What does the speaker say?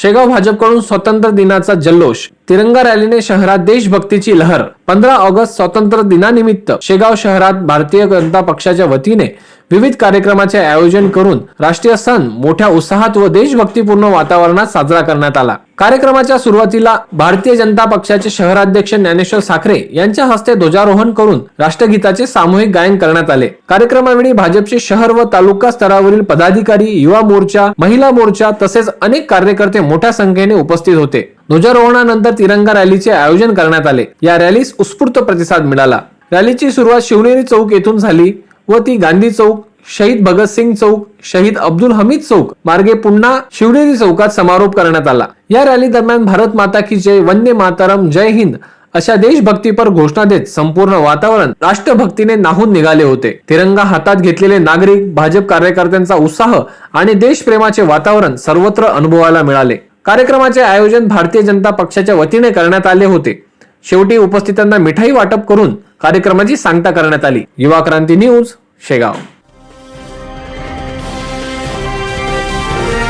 शेगाव भाजपकडून स्वातंत्र्य दिनाचा जल्लोष. तिरंगा रॅलीने शहरात देशभक्तीची लहर. पंधरा ऑगस्ट स्वातंत्र्य दिनानिमित्त शेगाव शहरात भारतीय जनता पक्षाच्या वतीने विविध कार्यक्रमाचे आयोजन करून राष्ट्रीय सण मोठ्या उत्साहात व देशभक्तीपूर्ण वातावरणात साजरा करण्यात आला. कार्यक्रमाच्या सुरुवातीला भारतीय जनता पक्षाचे शहराध्यक्ष ज्ञानेश्वर साखरे यांच्या हस्ते ध्वजारोहण करून राष्ट्रगीताचे सामूहिक गायन करण्यात आले. कार्यक्रमावेळी भाजपचे शहर व तालुका स्तरावरील पदाधिकारी युवा मोर्चा महिला मोर्चा तसेच अनेक कार्यकर्ते मोठ्या संख्येने उपस्थित होते. ध्वजारोहणानंतर तिरंगा रॅलीचे आयोजन करण्यात आले. या रॅलीस उत्स्फूर्त प्रतिसाद मिळाला. रॅलीची सुरुवात शिवनेरी चौक येथून झाली व ती गांधी चौक शहीद भगतसिंग चौक शहीद अब्दुल हमीद चौक मार्गे पुन्हा शिवनेरी चौकात समारोप करण्यात आला. या रॅली दरम्यान भारत माता की जय वंदे मातरम जय हिंद अशा देशभक्तीपर घोषणा देत संपूर्ण वातावरण राष्ट्रभक्तीने नाहून निघाले होते. तिरंगा हातात घेतलेले नागरिक भाजप कार्यकर्त्यांचा उत्साह आणि देशप्रेमाचे वातावरण सर्वत्र अनुभवायला मिळाले. कार्यक्रमाचे आयोजन भारतीय जनता पक्षाच्या वतीने करण्यात आले होते. शेवटी उपस्थितांना मिठाई वाटप करून कार्यक्रमाची सांगता करण्यात आली. युवा क्रांती न्यूज शेगाव.